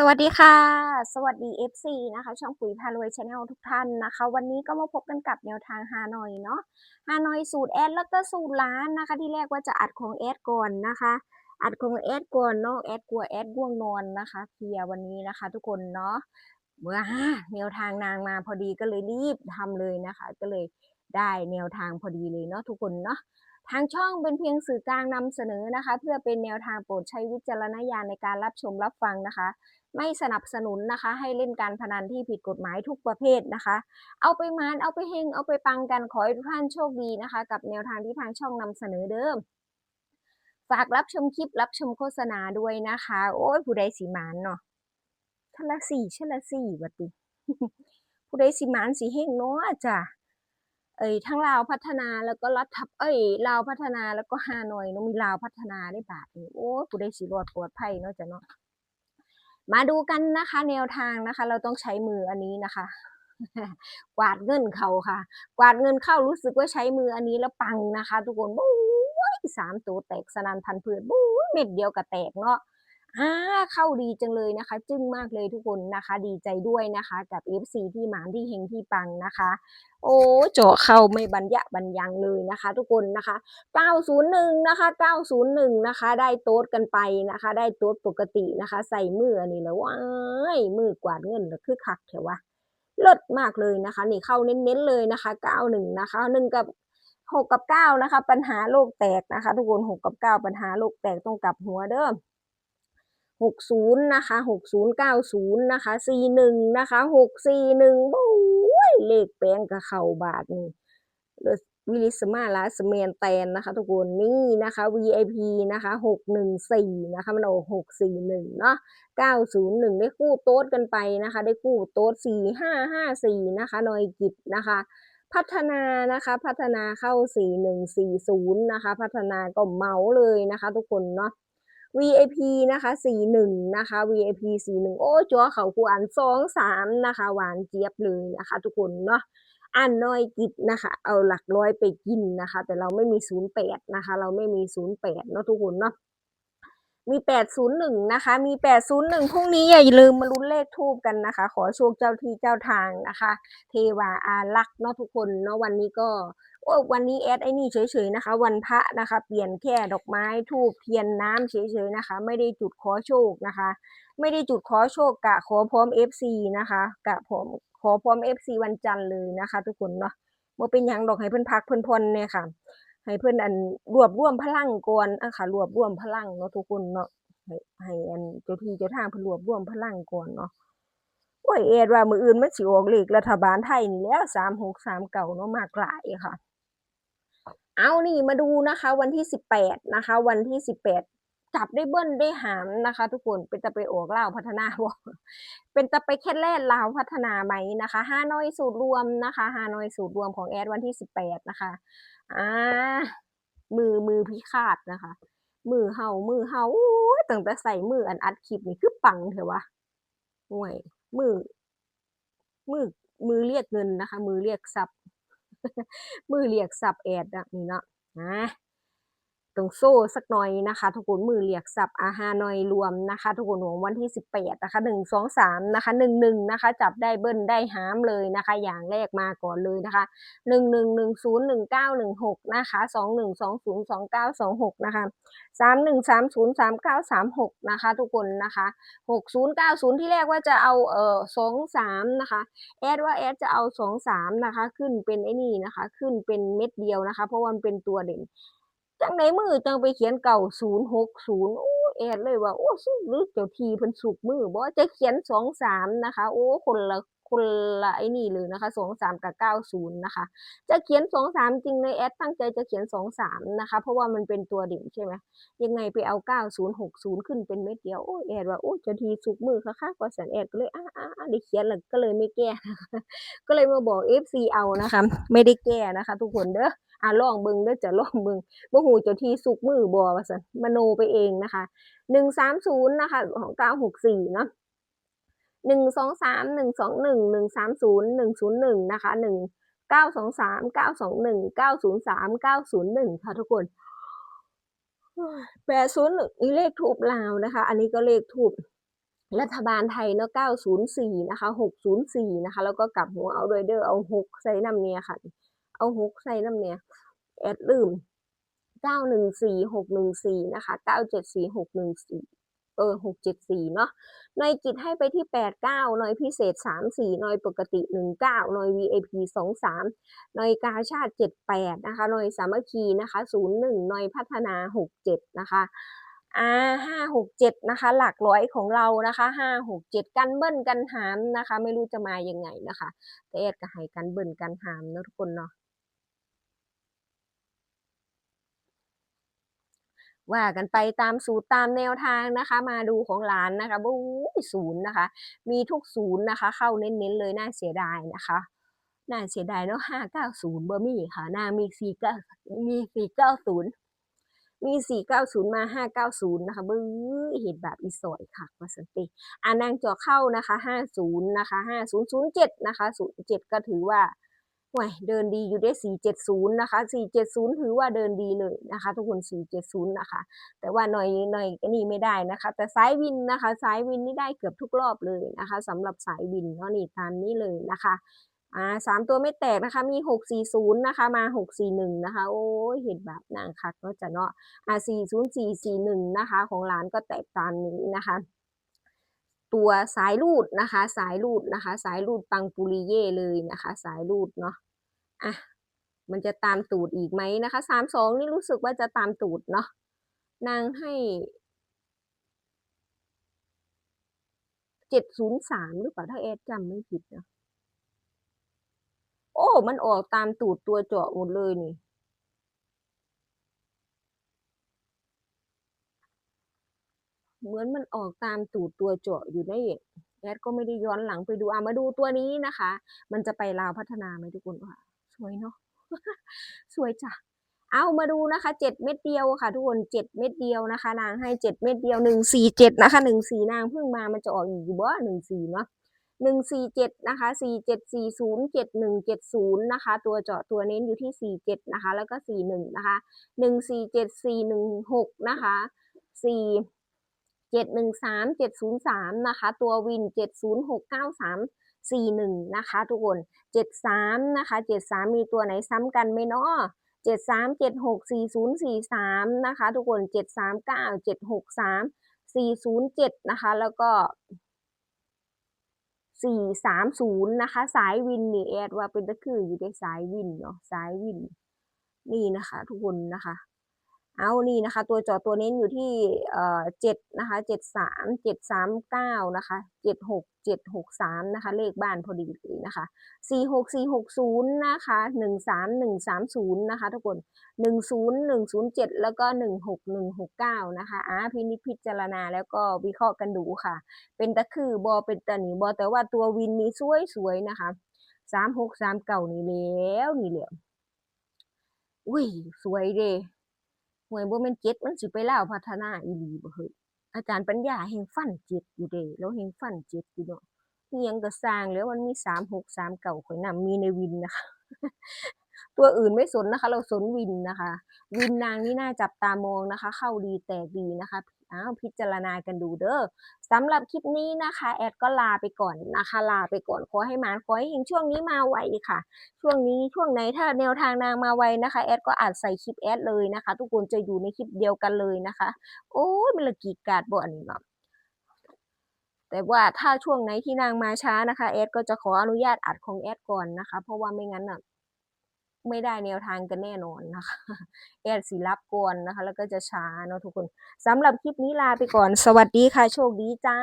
สวัสดีค่ะ สวัสดี FC นะคะ ช่องปุ๋ยพารวยชาแนลทุกท่านนะคะ วันนี้ก็มาพบกันกับแนวทางฮานอยเนาะฮานอยสูตรแอดแล้วก็สูตรล้านนะคะ ที่แรกว่าจะอัดของแอดก่อนนะคะ อัดของแอดก่อนเนาะแอดกลัวแอดง่วงนอนนะคะเพลียวันนี้นะคะ ทุกคนเนาะเมื่อแนวทางนางมาพอดีก็เลยรีบทำเลยนะคะ ก็เลยได้แนวทางพอดีเลยเนาะทุกคนเนาะทางช่องเป็นเพียงสื่อกลางนำเสนอนะคะ เพื่อเป็นแนวทางโปรดใช้วิจารณญาณในการรับชมรับฟังนะคะ ไม่สนับสนุนนะคะ ให้เล่นการพนันที่ผิดกฎหมายทุกประเภทนะคะ เอาไปมานเอาไปเฮงเอาไปปังกันขอให้ทุกท่านโชคดีนะคะ กับแนวทางที่ทางช่องนำเสนอเดิมฝากรับชมคลิปรับชมโฆษณาด้วยนะคะ โอ้ยผู้ใดสีมานเนาะชละสี่ชละสี่วัติ ผู้ใดสีมานสีเฮงเนาะจ้ะเอ้ยทั้งลาวพัฒนาแล้วก็รัฐบเอ้ยลาวพัฒนาแล้วก็ฮานอยเนาะมีลาวพัฒนาได้บาทนี่โอ้ยผู้ใดสิรอดปลอดภัยเนาะจ้ะเนาะ มาดูกันนะคะ แนวทางนะคะ เราต้องใช้มืออันนี้นะคะ กวาดเงินเขาค่ะ กวาดเงินเข้ารู้สึกว่าใช้มืออันนี้แล้วปังนะคะ ทุกคนบู๊ยสามตัวแตกสนันพันเพือนบู๊ยเม็ดเดียวกับแตกเนาะ อ่าเข้าดีจังเลยนะคะ จึ้งมากเลยทุกคนนะคะ ดีใจด้วยนะคะ กับ FC ที่หมานที่เฮงที่ปังนะคะ โอ้เจาะเข้าไม่บรรยะบรรยังเลยนะคะ ทุกคนนะคะ 901 นะคะ 901 นะคะ ได้โต๊ดกันไปนะคะ ได้โต๊ดปกตินะคะ ใส่มืออันนี้แล้วว้ายมือกวาดเงินแล้วคือคักแถววะเลิศมากเลยนะคะ นี่เข้าเน้นๆเลยนะคะ 91 นะคะ1กับ6กับ9นะคะ ปัญหาโลกแตกนะคะ ทุกคน6กับ9ปัญหาโลกแตกต้องกลับหัวเด้อ 60 นะคะ 6090 นะคะ 41 นะคะ 641โอ้ยเลขแปลงกับเข่าบาทนี่ลวิลิสมาลาสเมนแตนนะคะ ทุกคนนี่นะคะ VIP นะคะ614นะคะมันออก641เนาะ901 ได้คู่โต๊ดกันไปนะคะ ได้คู่โต๊ด4554 นะคะนอยกิจนะคะพัฒนานะคะพัฒนาเข้า 4140 นะคะ พัฒนาก็เมาเลยนะคะ ทุกคนเนาะ VIP นะคะ41นะคะ VIP 41โอ้จัวเขาคูอ่าน2 3นะคะ หวานเจี๊ยบเลยนะคะ ทุกคนเนาะอันน้อยกิจนะคะ เอาหลักร้อยไปกินนะคะ แต่เราไม่มี 08นะคะ เราไม่มี 08เนาะทุกคนเนาะ มี801นย์หนึ่งนะคะ มี801พรุ่งนี้อย่าลืมมาลุ้นเลขทูบกันนะคะ ขอโชคเจ้าที่เจ้าทางนะคะ เทวาอารักษ์เนาะทุกคนเนาะวันนี้ก็โอ้วันนี้แอดไอ้นี่เฉยๆนะคะ วันพระนะคะ เปลี่ยนแค่ดอกไม้ทูบเทียนน้ำเฉยๆนะคะ ไม่ได้จุดขอโชคนะคะ ไม่ได้จุดขอโชคกะขอพร้อม FC นะคะกะผมขอพร้อม FC วันจันทร์เลยนะคะ ทุกคนเนาะบ่เป็นหยังดอกให้เพิ่นพักเพิ่นพรเนี่ยค่ะ ให้เพิ่อนอันรวบรวมพลังก่อนอะค่ะรวบรวมพลังเนาะทุกคนเนาะให้ให้อันเจ้าที่เจ้าทางเพิ่นรวบรวมพลังก่อนเนาะโอ้ยแอดว่ามืออื่นมันสิออกเลขรัฐบาลไทยนี่แหล้ว3639เนาะมากหลายค่ะ เอานี่มาดูนะคะ วันที่18นะคะ วันที่18จับได้เบิ้ลได้หามนะคะ ทุกคนเป็นตะไปออกเล่าพัฒนาบ่เป็นตะไปแค่แล่นลาวพัฒนาไหมนะคะฮานอยสูตรรวมนะคะฮานอยสูตรรวมของแอดวันที่18นะคะ อ่ามือมือพิฆาตนะคะ มือเห่ามือเห่าตั้งแต่ใส่มืออันอัดคลิปนี่คือปังเถอะวะห่วยมือ มือมือเรียกเงินนะคะ มือเรียกซับมือเรียกซับแอดอะนี่เนาะนะ ต้องโซ่สักหน่อยนะคะทุกคนมือเรียกทรัพย์อาหารหน่อยรวมนะคะทุกคนของวันที่ 18นะคะ1 2 3นะคะ11นะคะจับได้เบิ้ลได้หามเลยนะคะ อย่างแรกมาก่อนเลยนะคะ 1 1 1 0 1 9 1 6นะคะ2 1 2 0 2 9 2 6นะคะ3 1 3 0 3 9 3 6นะคะทุกคนนะคะ60 90 ที่แรกว่าจะเอาเอ่อ2 3นะคะแอดว่าแอดจะเอาสองสามนะคะขึ้นเป็นไอ้นี่นะคะ ขึ้นเป็นเม็ดเดียวนะคะ เพราะว่ามันเป็นตัวเด่น จังไหนมือจังไปเขียนเก่าศูนย์หกศูนย์โอ้แอดเลยว่าโอ้สุกหรือเจ้าทีเพิ่นสุกมือบ่จะเขียนสองสามนะคะ โอ้คนละ คนละไอ้นี่เลยนะคะสองสามกับเก้าศูนย์นะคะ จะเขียนสองสามจริงเลยแอดตั้งใจจะเขียนสองสามนะคะ เพราะว่ามันเป็นตัวเด่นใช่ไหมยังไงไปเอาเก้าศูนย์หกศูนย์ขึ้นเป็นเม็ดเดียวโอ้แอดว่าโอ้เจ้าทีสุกมือค่ะๆกว่าสันแอดก็เลยอ้าอ้าได้เขียนแล้วก็เลยไม่แก้ก็เลยมาบอก FC เอานะคะ ไม่ได้แก้นะคะ ทุกคนเด้ออะลองเบิงเด้อจะลองเบิงบ่ฮู้เจ้าที่สุกมือบ่ว่าซั่นมโนไปเองนะคะ130นย์นะคะของ964เนาะ หนึ่งสองสามหนึ่งสองหนึ่งหนึ่งสามศูนย์หนึ่งศูนย์หนึ่งนะคะหนึ่งเก้าสองสามเก้าสองหนึ่งเก้าศูนย์สามเก้าศูนย์หนึ่งค่ะทุกคนแปดศูนย์หนึ่งนี่เลขทูบลาวนะคะ อันนี้ก็เลขทูบรัฐบาลไทยเนาะเก้าศูนย์สี่นะคะหกศูนย์สี่นะคะ แล้วก็กลับหัวเอาโดยเดอร์เอาหกใส่น้ำเนี่ยค่ะ เอาหกใส่น้ำเนี่ยแอดลืมเก้าหนึ่งสี่หกหนึ่งสี่นะคะเก้าเจ็ดสี่หกหนึ่งสี่ เออ674เนาะหน่วยกิจให้ไปที่89หน่วยพิเศษ34หน่วยปกติ19หน่วย VIP 23หน่วยกาชาติ78นะคะหน่วยสามัคคีนะคะ01หนึ่งหน่วยพัฒนา67นะคะอ่าห้าหกเจ็ดนะคะ หลักร้อยของเรานะคะห้าหกเจ็ดกันเบิ้ลกันหามนะคะ ไม่รู้จะมายังไงนะคะแต่เอ็ดก็ให้กันเบิ้ลกันหามนะทุกคนเนาะ ว่ากันไปตามสูตรตามแนวทางนะคะ มาดูของหลานนะคะบู๊ศูนย์นะคะ มีทุกศูนย์นะคะ เข้าเน้นๆเลยน่าเสียดายนะคะน่าเสียดายเนาะห้าเก้าศูนย์เบอร์มี่ค่ะนางมีสี่เก้ามีสี่เก้าศูนย์มี490มา590นย์นะคะบื้อเห็นแบบอีสอยค่ะมาสันติอ่านางจอเข้านะคะ50นย์นะคะ5007นย์ศูนย์เจ็ดนะคะ07ก็ถือว่า ห่วยเดินดีอยู่ได้ 470 นะคะ 470 ถือว่าเดินดีเลยนะคะ ทุกคน 470 นะคะ แต่ว่าหน่อยหน่อยก็นี่ไม่ได้นะคะ แต่สายวินนะคะสายวินนี่ได้เกือบทุกรอบเลยนะคะสำหรับสายวินเนาะนี่ตามนี้เลยนะคะอ่าสามตัวไม่แตกนะคะมีหกสี่ศูนย์นะคะมาหกสี่หนึ่งนะคะโอ้ยเห็นแบบนางคักก็จะเนาะอ่าสี่ศูนย์สี่สี่หนึ่งนะคะของร้านก็แตกตามนี้นะคะ ตัวสายรูดนะคะ สายรูดนะคะ สายรูดปังปุริเย่เลยนะคะ สายรูดเนาะ อะมันจะตามตูดอีกไหมนะคะสามสองนี่รู้สึกว่าจะตามตูดเนาะนางให้เจ็ดศูนย์สามหรือเปล่าถ้าแอดจำไม่ผิดนะโอ้ มันออกตามตูดตัวเจาะหมดเลยนี่ เหมือนมันออกตามตูดตัวเจาะอยู่ได้แอดก็ไม่ได้ย้อนหลังไปดูอะมาดูตัวนี้นะคะ มันจะไปลาวพัฒนาไหมทุกคนว่าส วยเนาะ สวยจ้ะ เอามาดูนะคะเจ็ดเม็ดเดียวค่ะ ทุกคนเจ็ดเม็ดเดียวนะคะ นางให้เจ็ดเม็ดเดียวหนึ่งสี่เจ็ดนะคะหนึ่งสี่นางเพิ่งมามันจะออกอีกบ่หนึ่งสี่เนาะหนึ่งสี่เจ็ดนะคะสี่เจ็ดสี่ศูนย์เจ็ดหนึ่งเจ็ดศูนย์นะคะ ตัวเจาะตัวเน้นอยู่ที่สี่เจ็ดนะคะ แล้วก็สี่หนึ่งนะคะหนึ่งสี่เจ็ดสี่หนึ่งหกนะคะสี่เจ็ดหนึ่งสามเจ็ดศูนย์สามนะคะ ตัววินเจ็ดศูนย์หกเก้าสาม สี่หนึ่งนะคะทุกคนเจ็ดสามนะคะเจ็ดสามมีตัวไหนซ้ำกันไหมเนาะเจ็ดสามเจ็ดหกสี่ศูนย์สี่สามนะคะ ทุกคนเจ็ดสามเก้าเจ็ดหกสามสี่ศูนย์เจ็ดนะคะ แล้วก็สี่สามศูนย์นะคะ สายวินนี่แอดว่าเป็นตะคืออยู่ในสายวินเนาะสายวิน นี่นะคะ ทุกคนนะคะ เอานี่นะคะ ตัวจอตัวเน้นอยู่ที่เอ่อเจ็ดนะคะเจ็ดสามเจ็ดสามเก้านะคะเจ็ดหกเจ็ดหกสามนะคะ เลขบ้านพอดีเลยนะคะสี่หกสี่หกศูนย์นะคะหนึ่งสามหนึ่งสามศูนย์นะคะทุกคนหนึ่งศูนย์หนึ่งศูนย์เจ็ดแล้วก็หนึ่งหกหนึ่งหกเก้านะคะอ่าพินิจพิจารณาแล้วก็วิเคราะห์กันดูค่ะ เป็นตะคือบอเป็นตะหนีบอแต่ว่าตัววินนี้สวยๆนะคะสามหกสามเก่านี่แล้วนี่แหละอุ้ยสวยเด้ หวยบ่แม่นเจ็ดมันสิไปล่าวพัฒนาอีหลีบ่เฮ้ยอาจารย์ปัญญาแห่งฟันเจ็ดอยู่เด้แล้วแห่งฟันเจ็ดอยู่เนาะเฮียงก็สร้างแล้วมันมีสามหกสามเก่าข่อยนำมีในวินนะคะ ตัวอื่นไม่สนนะคะ เราสนวินนะคะ วินนางนี่น่าจับตามองนะคะ เข้าดีแตกดีนะคะอ้าวพิจารณากันดูเด้อสำหรับคลิปนี้นะคะ แอดก็ลาไปก่อนนะคะ ลาไปก่อนขอให้มาขอให้เห็นช่วงนี้มาไวค่ะ ช่วงนี้ช่วงไหนถ้าแนวทางนางมาไวนะคะ แอดก็อาจใส่คลิปแอดเลยนะคะ ทุกคนจะอยู่ในคลิปเดียวกันเลยนะคะ โอ้ยมันละกีกาดบ่อันนี้เนาะแต่ว่าถ้าช่วงไหนที่นางมาช้านะคะแอดก็จะขออนุญาตอัดของแอดก่อนนะคะ เพราะว่าไม่งั้นอะ ไม่ได้แนวทางกันแน่นอนนะคะแอดสิรับกวนนะคะ แล้วก็จะช้าเนาะทุกคนสำหรับคลิปนี้ลาไปก่อน สวัสดีค่ะ โชคดีจ้า